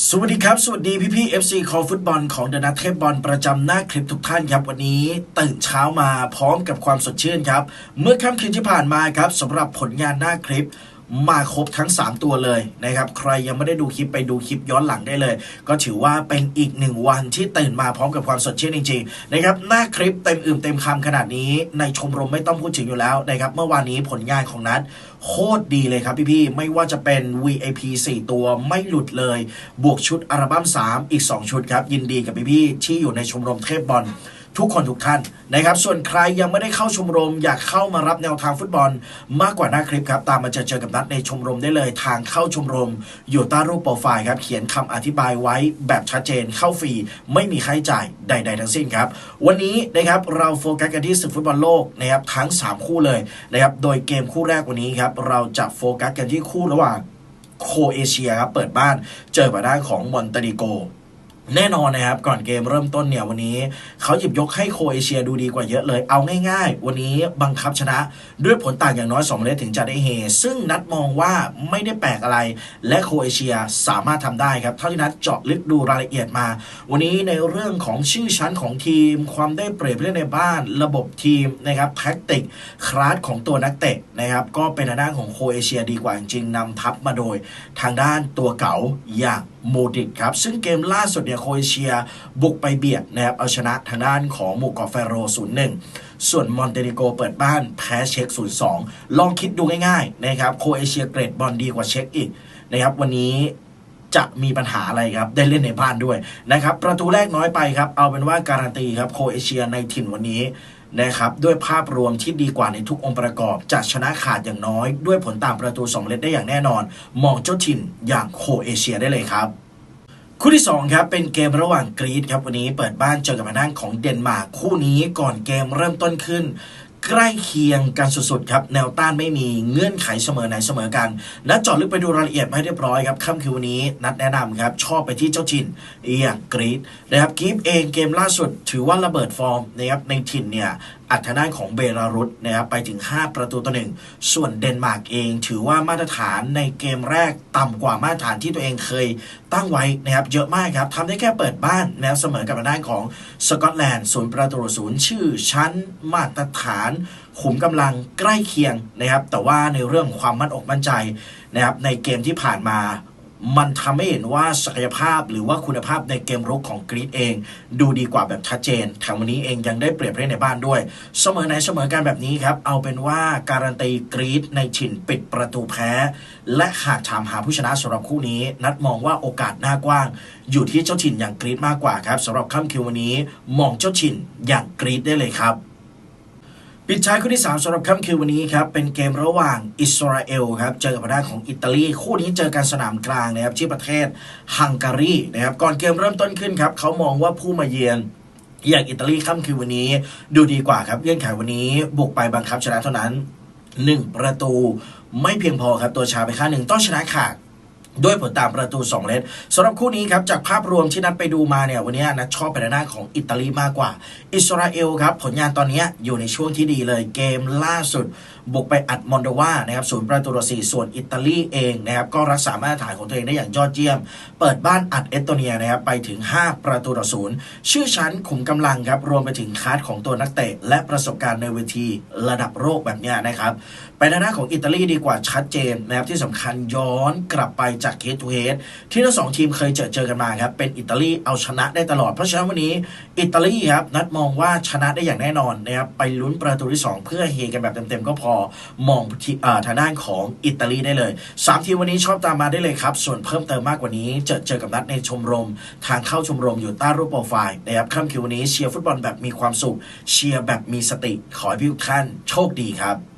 สวัสดีครับ สวัสดีพี่พี่ๆ FC คอฟุตบอลของเดอะนัทเทพบอลประจำหน้าคลิปทุกท่านครับ วันนี้ตื่นเช้ามาพร้อมกับความสดชื่นครับ เมื่อค่ำคืนที่ผ่านมาครับสำหรับผลงานหน้าคลิป มาครบทั้ง 3 ตัวเลยนะครับ ใครยังไม่ได้ดูคลิปไปดูคลิปย้อนหลังได้เลย ก็ถือว่าเป็นอีกหนึ่งวันที่ตื่นมาพร้อมกับความสดชื่นจริงๆนะครับหน้าคลิปเต็มอื่มเต็มคำขนาดนี้ ในชมรมไม่ต้องพูดถึงอยู่แล้วนะครับเมื่อวานนี้ผลงานของนัดโคตรดีเลยครับพี่ๆไม่ว่าจะเป็น VIP 4 ตัวไม่หลุดเลย บวกชุดอัลบั้ม3 อีก 2 ชุดครับ ยินดีกับพี่ๆที่อยู่ในชมรมเทพบอล ทุกคนทุกท่านนะครับ ส่วนใครยังไม่ได้เข้าชมรม อยากเข้ามารับแนวทางฟุตบอล มากกว่าหน้าคลิปครับ ตามมาเจอเจอกับนัดในชมรมได้เลย ทางเข้าชมรม อยู่ใต้รูปโปรไฟล์ครับ เขียนคำอธิบายไว้แบบชัดเจนเข้าฟรี ไม่มีค่าใช้จ่ายใด ๆ ทั้งสิ้นครับ วันนี้นะครับเราโฟกัสกันที่ศึกฟุตบอลโลกนะครับทั้ง 3 คู่เลยนะครับโดยเกมคู่แรกวันนี้ครับเราจะโฟกัสกันที่คู่ระหว่างโคเอเชียครับเปิดบ้านเจอกับด้านของมอนเตนิโก แน่นอนนะครับ ก่อนเกมเริ่มต้นเนี่ยวันนี้เขาหยิบยกให้โคเอเชียดูดีกว่าเยอะเลย เอาง่ายๆ วันนี้บังคับชนะด้วยผลต่างอย่างน้อย2เมตรถึงจะได้เฮ ซึ่งนัดมองว่าไม่ได้แปลกอะไร และโคเอเชียสามารถทำได้ครับ เท่าที่นัดเจาะลึกดูรายละเอียดมา วันนี้ในเรื่องของชื่อชั้นของทีม ความได้เปรียบเล่นในบ้าน ระบบทีมนะครับแท็กติกคลาสของตัวนักเตะนะครับก็เป็นทางด้าของโคเอเชียดีกว่าจริงๆนำทัพมาโดย ทางด้านตัวเก๋าอย่างโมดริกครับซึ่งเกมล่าสุดเนี่ยโคเอเชียบุกไปเบียดนะครับเอาชนะทางด้านของหมู่เกาะเฟโร0-1ส่วนมอนเตเนโกเปิดบ้านแพ้เช็ก0-2ลองคิดดูง่ายๆนะครับโคเอเชียเกรดบอลดีกว่าเช็กอีกนะครับวันนี้จะมีปัญหาอะไรครับ ได้เล่นในบ้านด้วยนะครับประตูแรกน้อยไปครับ เอาเป็นว่าการันตีครับโคเอเชียในถิ่นวันนี้นะครับด้วยภาพรวมที่ดีกว่าในทุกองค์ประกอบ จะชนะขาดอย่างน้อย ด้วยผลตามประตู2เล็ดได้อย่างแน่นอน มองเจ้าถิ่นอย่างโคเอเชียได้เลยครับ คู่ที่2ครับเป็นเกมระหว่างกรีซครับวันนี้เปิดบ้านเจอกับทางด้านของเดนมาร์กคู่นี้ก่อนเกมเริ่มต้นขึ้น ใกล้เคียงกันสุดๆครับแนวต้านไม่มีเงื่อนไขเสมอไหนเสมอกัน และจาะลึกไปดูรายละเอียดให้เรียบร้อยครับค่ำคืนวันนี้นัดแนะนำครับชอบไปที่เจ้าถิ่นอย่างกรีซนะครับกรีซเองเกมล่าสุดถือว่าระเบิดฟอร์มนะครับในถิ่นเนี่ย อัดทางด้านของเบลารุสนะครับไปถึง 5 ประตูต่อหนึ่งส่วนเดนมาร์กเองถือว่ามาตรฐานในเกมแรกต่ำกว่ามาตรฐานที่ตัวเองเคยตั้งไว้นะครับเยอะมากครับทำได้แค่เปิดบ้านนะครับเสมอกับทางด้านของสกอตแลนด์ศูนย์ประตูศูนย์ชื่อชั้นมาตรฐานขุมกำลังใกล้เคียงนะครับแต่ว่าในเรื่องของความมั่นอกมั่นใจนะครับในเกมที่ผ่านมา มันทำให้เห็นว่าศักยภาพหรือว่าคุณภาพในเกมรุกของกรีซเอง ดูดีกว่าแบบชัดเจนทางวันนี้เองยังได้เปรียบเล่นในบ้านด้วย เสมอไหนเสมอกันแบบนี้ครับ เอาเป็นว่าการันตีกรีซในฉินปิดประตูแพ้ และหากถามหาผู้ชนะสำหรับคู่นี้ นัดมองว่าโอกาสหน้ากว้าง อยู่ที่เจ้าถิ่นอย่างกรีซมากกว่าครับสำหรับค่ำคืนวันนี้ มองเจ้าถิ่นอย่างกรีซได้เลยครับ ปิดท้ายคู่ที่3สำหรับค่ำคืนวันนี้ครับ เป็นเกมระหว่างอิสราเอลครับเจอกับทางด้านของอิตาลีคู่นี้เจอกันสนามกลางนะครับที่ประเทศฮังการีนะครับก่อนเกมเริ่มต้นขึ้นครับเขามองว่าผู้มาเยือนอย่างอิตาลีค่ำคืนวันนี้ดูดีกว่าครับเงื่อนไขวันนี้บุกไปบังคับชนะเท่านั้น 1 ประตูไม่เพียงพอครับตัวชาไปค่าหนึ่งต้องชนะขาด ด้วยผลตามประตู 2 เลสสำหรับคู่นี้ครับจากภาพรวมที่นัดไปดูมาเนี่ยวันนี้นัดชอบไปในด้านของอิตาลีมากกว่า อิสราเอลครับผลงานตอนนี้อยู่ในช่วงที่ดีเลยเกมล่าสุด บุกไปอัดมอนโดวานะครับศูนย์ประตูต่อสี่ส่วนอิตาลีเองนะครับก็รักษามาตรฐานของตัวเองได้อย่างยอดเยี่ยม เปิดบ้านอัดเอสโตเนียนะครับไปถึง 5 ประตูต่อศูนย์ชื่อชั้นขุมกำลังครับรวมไปถึงคาดของตัวนักเตะและประสบการณ์ในเวทีระดับโลกแบบนี้นะครับไปในหน้านของอิตาลีดีกว่าชัดเจนนะครับที่สำคัญย้อนกลับไปจากเคสทูเฮดที่ทั้งสองทีมเคยเจอเจอกันมาครับเป็นอิตาลีเอาชนะได้ตลอด เพราะฉะนั้นวันนี้อิตาลีครับนัดมองว่าชนะได้อย่างแน่นอนนะครับไปลุ้นประตูที่ 2 เพื่อเฮกันแบบเต็มๆ ก็พอมองที่อ่าทางด้านของอิตาลีได้เลย 3 ทีมวันนี้ชอบตามมาได้เลยครับ ส่วนเพิ่มเติมมากกว่านี้เจอเจอกับนัดในชมรม ทางเข้าชมรมอยู่ใต้รูปโปรไฟล์นะครับค่ำคืนวันนี้เชียร์ฟุตบอลแบบมีความสุขเชียร์แบบมีสติขอให้พี่ทุกท่านโชคดีครับ